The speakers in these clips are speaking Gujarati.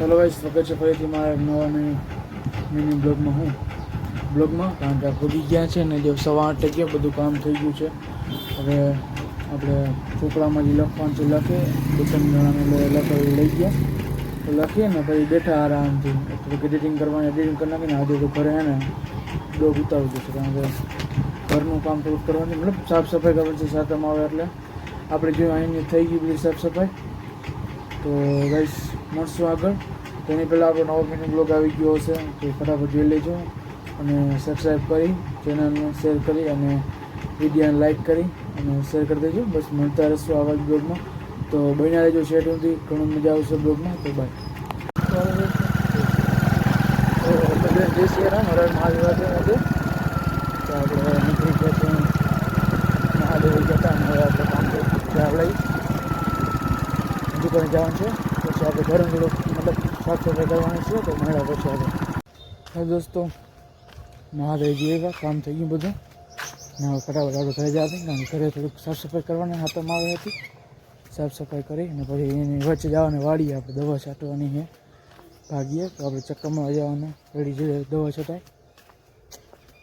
ચાલો ભાઈ સ્વાગત છે ફરીથી મારા નવા મિની મિની બ્લોગમાં હું. બ્લોગમાં, કારણ કે આ ભૂગી ગયા છે ને જે સવા આઠ ગયા, બધું કામ થઈ ગયું છે. હવે આપણે ચોપડામાં જે લખવાનું છે, લખે. બે ત્રણ જણાને લખાવી લઈ ગયા. તો લખીએ ને પછી બેઠા આરામથી. થોડુંક એડિટિંગ કરવાની એડિટિંગ કરી નાખીને આજે તો ઘરે ને બ્લોગ ઉતારવું જશે કારણ કે ઘરનું કામ થોડુંક કરવાનું મતલબ સાફ સફાઈ કરવાની છે સાતમ આવે એટલે. આપણે જો અહીંની થઈ ગઈ બધી સાફ સફાઈ. તો ગાઈસ મળશું આગળ. તેની પહેલાં આપણો નવો મિનિંગ બ્લોગ આવી ગયો હશે, તો ફટાફટ જોઈ લેજો અને સબસ્ક્રાઈબ કરી ચેનલને શેર કરી અને વિડીયોને લાઈક કરી અને શેર કરી દેજો. બસ મળતા રહેશું આવા જ બ્લોગમાં તો બન્યા રહેજો શેરથી ઘણું મજા આવશે બ્લોગમાં તો બાય જય શ્રી મહાદેવ હતો તો આપણે મહાદેવ જતા અને હવે આપણે કામ આપણે જવાનું છે. પછી આપણે ઘરે થોડુંક મતલબ સાફ સફાઈ કરવાની છે તો મળ્યા પછી આપણે હવે દોસ્તો, મહાદેવજી એવા કામ થઈ ગયું બધું. ને હવે ફટાફટ આપણે ઘરે દઈએ. કારણ ઘરે થોડુંક સાફ સફાઈ કરવાની હાથમાં આવી હતી. સાફ સફાઈ કરી અને પછી એની વચ્ચે જવાની વાડીએ આપણે દવા છાંટવાની છે. ભાગીએ તો આપણે ચક્કરમાં જવાનું. રેડી જોઈએ દવા છટાય.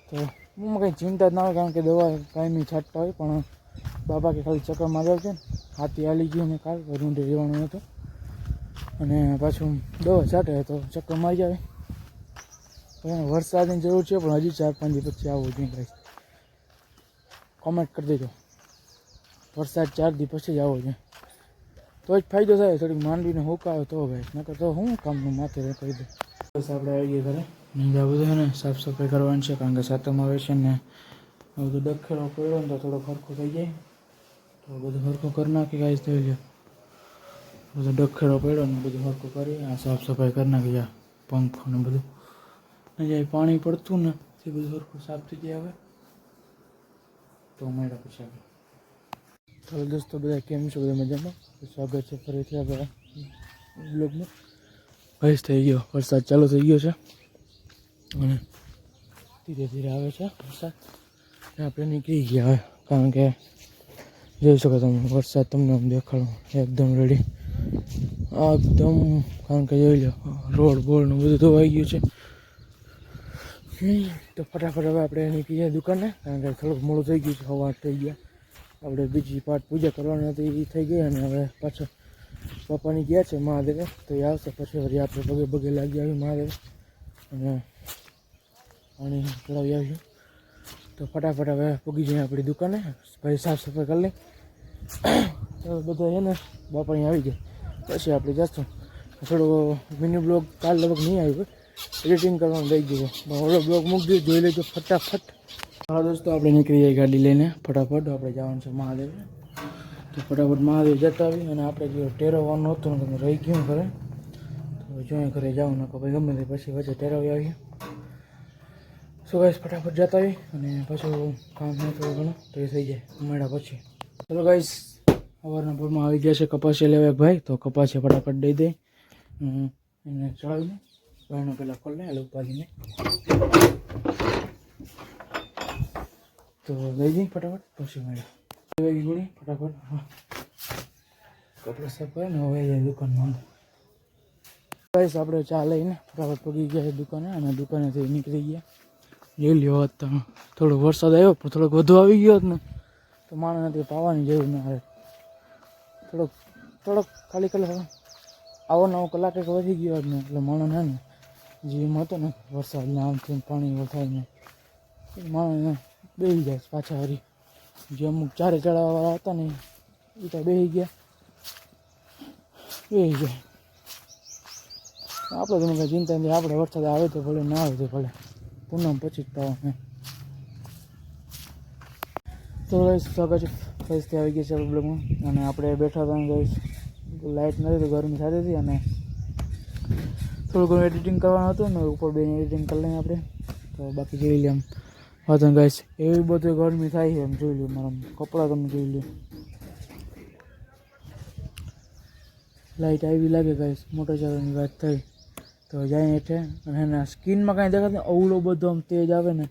તો હું કંઈ ચિંતા જ ના હોય, કારણ કે દવા કાંઈ છાંટતા હોય. પણ બાબા કે ખાલી ચક્કર માર્યા છે ને. હાથી હાલી ગયું ને કાલ રૂંઢે જવાનું હતું. અને પાછું દવા છાંટે તો ચક્કર મારી આવે. તો એને વરસાદની જરૂર છે, પણ હજી ચાર પાંચ દિવસ પછી આવવું જોઈએ ભાઈ કોમેન્ટ કરી દેજો. વરસાદ ચાર દિવસ પછી જ આવવો જોઈએ તો જ ફાયદો થાય, થોડીક માંડવીને હુકાવે તો ભાઈ. નકર તો હું કામનું માથે રહે કહી દઉં. બસ આપણે આવીએ ઘરે. ને આ બધું છે ને સાફ સફાઈ કરવાની છે, કારણ કે સાતમ આવે છે ને આ બધું ડખેરો પડ્યો ને તો થોડો ખરખો થઈ જાય. તો બધું હરખું કરી નાખી ગાઈસ થઈ ગયો બધો ડખેડો પડ્યો ને બધું હરકું કરી, આ સાફ સફાઈ કરી નાખી, આ પંખો ને બધું. ને જે પાણી પડતું ને, તે બધું હરકું સાફ થઈ જાય હવે. તો મળ્યા પછી આપણે તો દોસ્તો, બધા કેમ છો? બધા મજામાં? સ્વાગત છે ફરીથી આપણે બ્લોગમાં. ભેસ થઈ ગયો, વરસાદ ચાલુ થઈ ગયો છે. અને ધીરે ધીરે આવે છે વરસાદ. આપણે નીકળી ગયા હવે, કારણ કે જોઈ શકો તમે, વરસાદ તમને આમ દેખાડો, એકદમ રેડી એકદમ, કારણ કે જોઈ લો, રોડ બોડનું બધું ધોવાઈ ગયું છે. તો ફટાફટ હવે આપણે એની કહીએ દુકાને, કારણ કે થોડુંક મોડું થઈ ગયું છે, હવા થઈ ગયા. આપણે બીજી પાઠ પૂજા કરવાની હતી એ થઈ ગઈ અને હવે પાછો પપ્પાની ગયા છે મહાદેવે, તો એ આવશે. પછી વળી આપણે પગે પગે લાગી આવી મહાદેવ. અને પાણી ચડાવી આવ્યું તો ફટાફટ હવે પૂગી જઈએ આપણી દુકાને ભાઈ સાફ સફાઈ કરી લઈ તો બધા છે ને, બાપા આવી ગયા. પછી આપણે જશું. થોડો મિની બ્લોગ કાલ લગભગ નહીં આવ્યો. એડિટિંગ કરવાનું રહી ગયું પણ ઓલો બ્લોગ મૂકી જોઈ લેજો ફટાફટ. હા દોસ્તો, આપણે નીકળી જઈએ ગાડી લઈને. ફટાફટ આપણે જવાનું છે મહાદેવ તો ફટાફટ મહાદેવ જતા આવી અને આપણે જે ટેરવવાનું હતું ને તમે રહી ગયું ઘરે. તો જોઈએ ઘરે જાવ ને ભાઈ ગમે તે પછી વચ્ચે ટેરવી આવીએ. સો ગાઈસ ફટાફટ જતા આવી અને પાછું કામ હોય થોડું ઘણું, તો એ થઈ જાય મળ્યા પછી. ચલો ગાઈસ સવારના ભરમાં આવી ગયા છે કપાસિયા લેવા ભાઈ, તો કપાસિયા ફટાફટ દઈ દે. એને ચડાવીને ભાઈનો પહેલાં ખોલ લે ઉપાડીને. તો લઈ જઈ ફટાફટ, પછી મળ્યા ગુણી ફટાફટ. કપડાં સાફ કરે ને, હવે દુકાનમાં ગાઈસ, આપણે ચા લઈને ફટાફટ પગી ગયા દુકાને, અને દુકાનેથી નીકળી ગયા. જોઈ લ્યો હોત તો થોડો વરસાદ આવ્યો, પણ થોડોક વધુ આવી ગયો હોત ને. તો માણસને પાવાની જરૂર ના આવે થોડોક થોડોક ખાલી કલાક આવો નવો કલાક એક વધી ગયો ને એટલે માણસ ને જીમ હતો ને, વરસાદ ને આમથી પાણી વરસાદ ને માણસને બેસી જાય પાછા હરી. જે અમુક ચારે ચડાવવાવાળા હતા ને એ તો બેસી ગયા. બેસી ગયા. આપણે તો કાંઈ ચિંતા નથી, આપણે વરસાદ આવે તો ભલે, ના આવે તો ભલે. પૂનમ પછી જ પાવા તો સ્વાગત છે ત્યાં આવી ગઈ છે આપણે અને આપણે બેઠા હતા ગાઈસ લાઇટ નથી તો ગરમી થતી હતી અને થોડું ઘણું એડિટિંગ કરવાનું હતું ને ઉપર બેન એડિટિંગ કરી લઈએ આપણે. તો બાકી જોઈ લઈએ આમ વાંધો ગાઈસ એવી બધી ગરમી થાય છે એમ જોઈ લ્યો મારા કપડાં તમે જોઈ લો લાઇટ આવી લાગે ગાઈસ મોટરસાઇકલની વાત થઈ. તો જાય હેઠે અને એના સ્કિનમાં કાંઈ દેખાતું. અવળો બધો આમ તેજ આવે ને.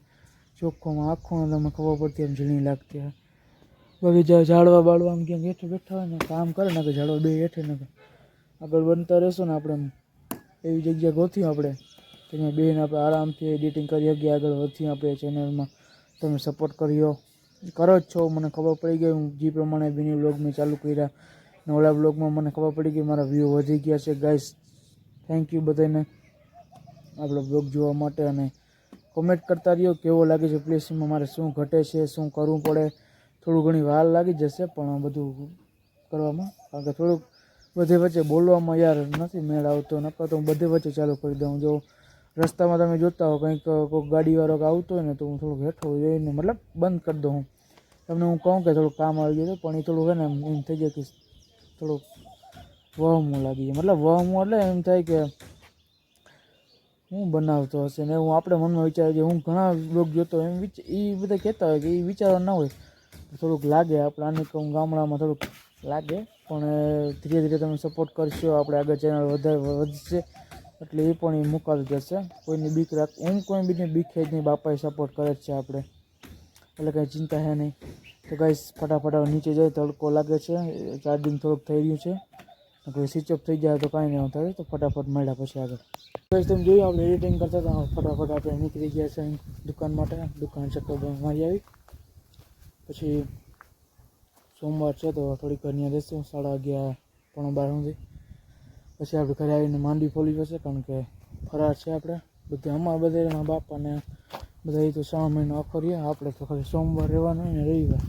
ચોખ્ખોમાં આખોમાં તમને ખબર પડતી એમ ઝીણી લાગતી હોય. બાકી ઝાડવા બાળવા આમ ક્યાંક હેઠે બેઠા હોય ને કામ કરે ને કે ઝાડવા બે હેઠે ને આગળ બનતા રહેશો ને આપણે એવી જગ્યા ગોતી આપણે. ત્યાં બેન આપણે આરામથી એડિટિંગ કરી શકીએ. આગળ વધીએ આપણે ચેનલમાં. તમે સપોર્ટ કર્યો. કરો જ છો. મને ખબર પડી ગઈ. હું જે પ્રમાણે બીની વ્લોગ મેં ચાલુ કર્યા ને ઓલા વ્લોગમાં મને ખબર પડી ગઈ મારા વ્યૂ વધી ગયા છે. ગાઈસ થેન્ક યુ બધાને. આપણો બ્લોગ જોવા માટે અને કોમેન્ટ કરતા રહ્યો. કેવો લાગે છે? પ્લેસમાં મારે શું ઘટે છે? શું કરવું પડે? થોડું ઘણી વાર લાગી જશે, પણ બધું કરવામાં કારણ કે થોડુંક બધે વચ્ચે બોલવામાં યાર નથી મેળ આવતો, નકર તો હું બધે વચ્ચે ચાલુ કરી દઉં. જો રસ્તામાં તમે જોતા હો, કંઈક કોઈક ગાડીવાળો કે આવતો હોય ને, તો હું થોડુંક હેઠો જઈને, મતલબ બંધ કરી દઉં. હું તમને હું કહું કે થોડુંક કામ આવી ગયું છે, પણ એ થોડુંક હે ને, એમ થઈ જાય કે થોડુંક વહમું લાગી જાય. મતલબ વહમું એટલે એમ થાય કે હું બનાવતો હશે ને, હું આપણે મનમાં વિચાર કે હું ઘણા લોક જોતો એમ વિચ એ બધા કહેતા હોય કે એ વિચારો ના હોય. થોડુંક લાગે આપણે આની કહું ગામડામાં થોડુંક લાગે, પણ ધીરે ધીરે તમે સપોર્ટ કરશો, આપણે આગળ ચેનલ વધારે વધશે, એટલે એ પણ એ મુકાવી જશે. કોઈની બીક રાખ, એમ કોઈ બીને છે જ નહીં, બાપાએ સપોર્ટ કરે જ છે આપણે. એટલે કંઈ ચિંતા છે નહીં. તો ગાઈસ ફટાફટ નીચે જાય, તડકો લાગે છે ચાર્જિંગ થોડુંક થઈ રહ્યું છે. કોઈ સ્વિચ ઓફ થઈ જાય તો કાંઈ નહીં થાય તો ફટાફટ મળ્યા પછી આગળ. ગાઈસ તમે જોયું, આપણે એડિટિંગ કરતા હતા, ફટાફટ આપણે નીકળી ગયા છે દુકાન માટે. દુકાન ચક્કર મારી આવી. પછી સોમવાર છે તો થોડીક ઘરની રહેશું સાડા અગિયાર, પોણા બાર સુધી. પછી આપણે ઘરે આવીને માંડવી ફોલી પડશે, કારણ કે ફરાર છે આપણે. બધે અમારા બધે મા બાપ અને બધા એ તો શ્રાવણ મહિનો આખો રહીએ આપણે તો ખાલી સોમવાર રહેવાનું ને રવિવાર.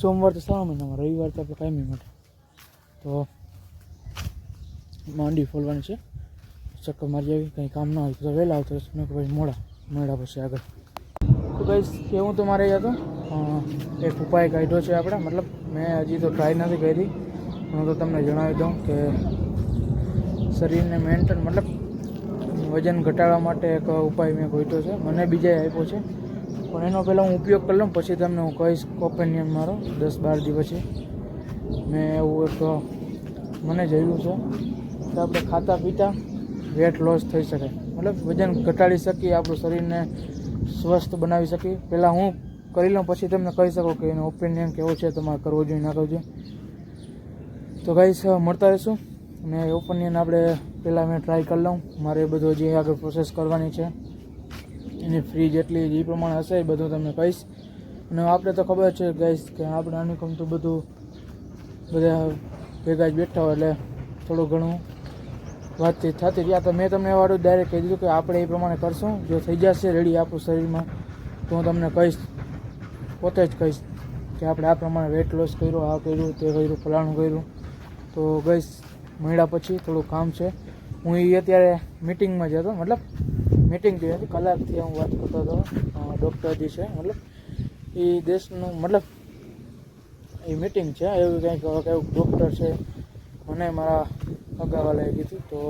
સોમવાર તો શ્રાવણ મહિનામાં, રવિવાર તો આપણે કાયમી માટે. તો માંડવી ફોલવાની છે. ચક્કર મારી આવી, કંઈ કામ ના હોય તો વહેલા આવતો રહેશે મેં ભાઈ મોડા મેળા પછી આગળ. તો કહીશ કે હું તો? મારે યાદ એક ઉપાય કાઢ્યો છે આપણે. મતલબ મેં હજી તો ટ્રાય નથી કરી. હું તો તમને જણાવી દઉં કે શરીરને મેન્ટેન મતલબ વજન ઘટાડવા માટે એક ઉપાય મેં ગોઠવ્યો છે. મને બીજાએ આપ્યો છે. પણ એનો પહેલાં હું ઉપયોગ કરી લઉં, પછી તમને હું કહીશ ઓપિનિયન મારો, દસ બાર દિવસ. મેં એવું એક મને જોયું છે કે આપણે ખાતા પીતા વેટ લોસ થઈ શકે. મતલબ વજન ઘટાડી શકીએ, આપણું શરીરને સ્વસ્થ બનાવી શકીએ. પહેલાં હું કરી લઉં, પછી તમને કહી શકો કે એનો ઓપિનિયન કેવો છે, તમારે કરવો જોઈએ, ના કરવો જોઈએ. તો ગાઈસ મળતા રહીશું. અને ઓપિનિયન આપણે પહેલાં મેં ટ્રાય કરી લઉં. મારે એ બધું જે આગળ પ્રોસેસ કરવાની છે. એની ફ્રી જેટલી એ પ્રમાણે હશે એ બધું તમને કહીશ. અને આપણે તો ખબર છે ગાઈસ કે આપણે આનું ગમતું બધું બધા ભેગા જ બેઠા હોય એટલે થોડું ઘણું વાતચીત થતી રહ્યા તો મેં તમને વાળું ડાયરેક્ટ કહી દીધું કે આપણે એ પ્રમાણે કરશું. જો થઈ જશે રેડી આપણું શરીરમાં, તો હું તમને કહીશ. પોતે જ કહીશ કે આપણે આ પ્રમાણે વેટ લોસ કર્યું, આ કર્યું, તે કર્યું, ફલાણું કર્યું. તો ગઈશ, મળ્યા પછી થોડું કામ છે. હું એ અત્યારે મિટિંગમાં જ હતો, મતલબ મિટિંગ થઈ હતી, કલાકથી હું વાત કરતો હતો ડૉક્ટરજી છે, મતલબ એ દેશનું, મતલબ એ મિટિંગ છે, એવું કંઈક કંઈક ડૉક્ટર છે, મને મારા અગાવાલાએ કીધું તો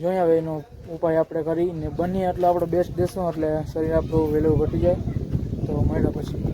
જોઈએ હવે એનો ઉપાય આપણે કરીને બનીએ, એટલે આપણે બેસ્ટ દેશું એટલે શરીર આપણું વહેલું ઘટી જાય. તો મળ્યા પછી.